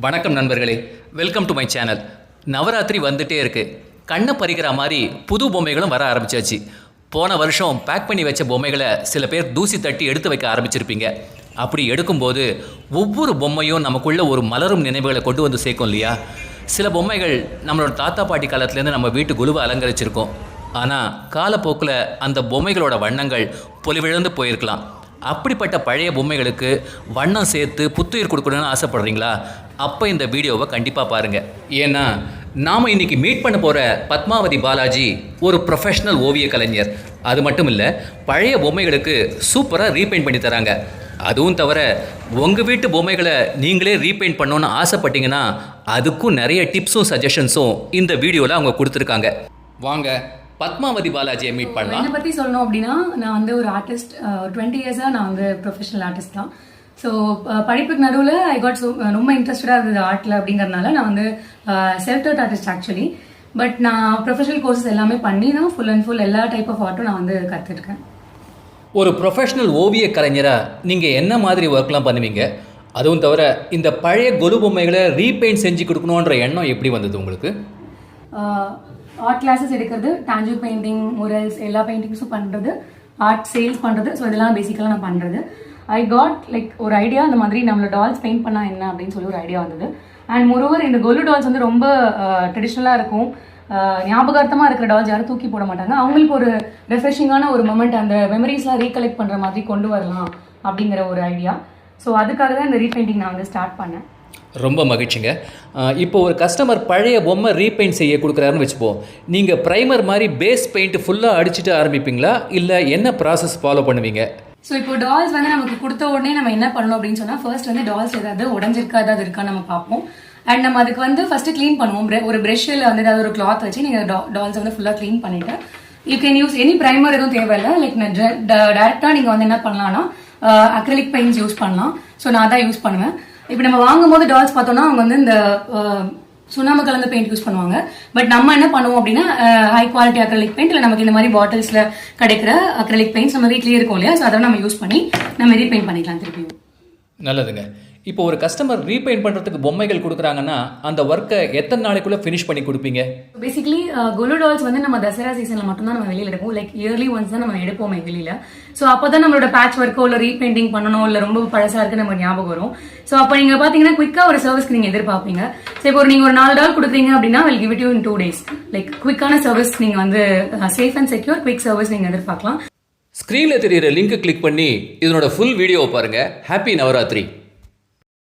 வணக்கம் நண்பர்களே. Welcome to my channel Navaratri வந்துட்டே இருக்கு. கண்ணை பறிக்கிற மாதிரி புது பொம்மைகளும் வர ஆரம்பிச்சாச்சு. போன வருஷம் பேக் பண்ணி வச்ச பொம்மைகளை சில பேர் தூசி தட்டி எடுத்து வைக்க ஆரம்பிச்சிருப்பீங்க. அப்படி எடுக்கும்போது ஒவ்வொரு பொம்மையும் நமக்குள்ள ஒரு மலரும் நினைவுகளை கொண்டு வந்து சேர்க்கும் இல்லையா? சில பொம்மைகள் நம்மளோட தாத்தா பாட்டி காலத்துலேருந்து நம்ம வீட்டு குழுவை அலங்கரிச்சிருக்கோம். ஆனால் காலப்போக்கில் அந்த பொம்மைகளோட வண்ணங்கள் பொலிவிழந்து போயிருக்கலாம். அப்படிப்பட்ட பழைய பொம்மைகளுக்கு வண்ணம் சேர்த்து புத்துயிர் கொடுக்கணும்னு ஆசைப்படுறீங்களா? அப்போ இந்த வீடியோவை கண்டிப்பாக பாருங்கள் ஏன்னா நாம் இன்னைக்கு மீட் பண்ண போகிற பத்மாவதி பாலாஜி ஒரு ப்ரொஃபஷனல் ஓவிய கலைஞர். அது மட்டும் இல்லை பழைய பொம்மைகளுக்கு சூப்பராக ரீபெயிண்ட் பண்ணி தராங்க. அதுவும் தவிர உங்கள் வீட்டு பொம்மைகளை நீங்களே ரீபெயிண்ட் பண்ணணும்னு ஆசைப்பட்டீங்கன்னா அதுக்கும் நிறைய டிப்ஸும் சஜஷன்ஸும் இந்த வீடியோவில் அவங்க கொடுத்துருக்காங்க. வாங்க பத்மாவதி பாலாஜியை மீட் பண்ணலாம். என்னை பற்றி சொல்லணும் அப்படின்னா நான் வந்து ஒரு ஆர்டிஸ்ட் ஒரு டுவெண்ட்டி இயர்ஸாக நான் வந்து ப்ரொஃபஷனல் ஆர்டிஸ்ட் தான். ஸோ படிப்புக்கு நடுவில் ஐ காட் ஸோ ரொம்ப இன்ட்ரெஸ்டடாக இருந்தது ஆர்ட்டில் அப்படிங்கறதுனால நான் வந்து செல்ஃப் டர்ட் ஆர்டிஸ்ட் ஆக்சுவலி பட் நான் ப்ரொஃபஷனல் கோர்சஸ் எல்லாமே பண்ணி தான் ஃபுல் அண்ட் ஃபுல் எல்லா டைப் ஆஃப் ஆர்ட்டும் நான் வந்து கற்றுருக்கேன் ஒரு ப்ரொஃபஷனல் ஓவிய கலைஞராக நீங்கள் என்ன மாதிரி ஒர்க்லாம் பண்ணுவீங்க? அதுவும் தவிர இந்த பழைய கொலு பொம்மைகளை ரீபெயிண்ட் செஞ்சு கொடுக்கணுன்ற எண்ணம் எப்படி வந்தது உங்களுக்கு? ஆர்ட் கிளாஸஸ் எடுக்கிறது டாஞ்சூர் பெயிண்டிங் முரல்ஸ் எல்லா பெயிண்டிங்ஸும் பண்ணுறது ஆர்ட் சேல்ஸ் பண்ணுறது ஸோ இதெல்லாம் பேசிக்கலாக நான் பண்ணுறது ஐ காட் லைக் ஒரு ஐடியா இந்த மாதிரி நம்மளோட டால்ஸ் பெயிண்ட் பண்ணால் என்ன அப்படின்னு சொல்லி ஒரு ஐடியா வந்தது. அண்ட் மொரோவர் இந்த கொலு டால்ஸ் வந்து ரொம்ப ட்ரெடிஷ்னலாக இருக்கும். ஞாபகார்த்தமாக இருக்கிற டால்ஸ் யாரும் தூக்கி போட மாட்டாங்க. அவங்களுக்கு ஒரு ரெஃப்ரெஷிங்கான ஒரு மொமெண்ட் அந்த மெமரிஸ்லாம் ரீகலெக்ட் பண்ணுற மாதிரி கொண்டு வரலாம் அப்படிங்கிற ஒரு ஐடியா ஸோ அதுக்காக தான் இந்த ரீபெயிண்டிங் நான் வந்து ஸ்டார்ட் பண்ணேன். ரொம்ப மகிழ்ச்சிங்க. இப்போ ஒரு கஸ்டமர் பழைய பொம்மை ரீபெயிண்ட் செய்ய கொடுக்குறாருன்னு வச்சுப்போம். நீங்கள் ப்ரைமர் மாதிரி பேஸ் பெயிண்ட் ஃபுல்லாக அடிச்சுட்டு ஆரம்பிப்பீங்களா? இல்லை என்ன ப்ராசஸ் ஃபாலோ பண்ணுவீங்க? ஸோ இப்போ டால்ஸ் வந்து நமக்கு கொடுத்த உடனே நம்ம என்ன பண்ணணும் அப்படின்னு சொன்னால் ஃபர்ஸ்ட் வந்து டால்ஸ் ஏதாவது உடஞ்சிருக்கா ஏதாவது இருக்கான்னு நம்ம பார்ப்போம். அண்ட் நம்ம அதுக்கு வந்து ஃபர்ஸ்ட் க்ளீன் பண்ணுவோம். ஒரு ப்ரெஷ்ஷில் வந்து ஏதாவது ஒரு கிளாத் வச்சு நீங்க டால்ஸ் வந்து ஃபுல்லாக க்ளீன் பண்ணிட்டு you can use any primer எதுவும் தேவையில்லை. லைக் டேரெக்டாக நீங்கள் வந்து என்ன பண்ணலாம்னா அக்ரலிக் பெயிண்ட்ஸ் யூஸ் பண்ணலாம். ஸோ நான் தான் யூஸ் பண்ணுவேன். இப்போ நம்ம வாங்கும்போது டால்ஸ் பார்த்தோம்னா அவங்க வந்து இந்த சுண்ணாம்பு கலந்த பெயிண்ட் யூஸ் பண்ணுவாங்க. பட் நம்ம என்ன பண்ணுவோம் அப்படின்னா ஹை குவாலிட்டி அக்ரலிக் பெயிண்ட் இல்லை நமக்கு இந்த மாதிரி பாட்டில்ஸ்ல கிடைக்கிற அக்ரலிக் பெயிண்ட்ஸ் நம்ம வீட்லயே இருக்கும் இல்லையா? ஸோ அதை நம்ம யூஸ் பண்ணி நம்ம ரீபெயிண்ட் பண்ணிக்கலாம் திருப்பியும். நல்லதுங்க. இப்போ ஒரு கஸ்டமர் ரீபெயிண்ட் பண்ணுறதுக்கு பொம்மைகள் கொடுக்குறாங்கன்னா அந்த ஒர்க்கை எத்தனை நாளைக்குள்ளே ஃபினிஷ் பண்ணி கொடுப்பீங்க? பேசிக்கலி குலு டால்ஸ் வந்து நம்ம தசரா சீசன்ல மட்டும் தான் நம்ம வெளியில எடுப்போம். லைக் இயர்லி ஒன்ஸ் தான் நம்ம எடுப்போமே வெளியில. ஸோ அப்பதான் நம்மளோட பேட்ச் ஒர்க்கோ இல்லை ரீபெயிண்டிங் பண்ணணும் இல்லை ரொம்ப பழசா இருக்கு நம்ம ஞாபகம் வரும். ஸோ அப்போ நீங்க பாத்தீங்கன்னா குயிக்கா ஒரு சர்வீஸ்க்கு நீங்க எதிர்பார்ப்பீங்க. ஸோ இப்போ ஒரு நீங்க ஒரு நாலு டால் கொடுக்குறீங்க அப்படின்னா will give it you in two days like குயிக்கான service நீங்க வந்து safe and secure quick service நீங்க எதிர்பார்க்கலாம். ஸ்க்ரீனில் தெரியிற லிங்க் கிளிக் பண்ணி இதனோட ஃபுல் வீடியோவை பாருங்கள் ஹாப்பி நவராத்திரி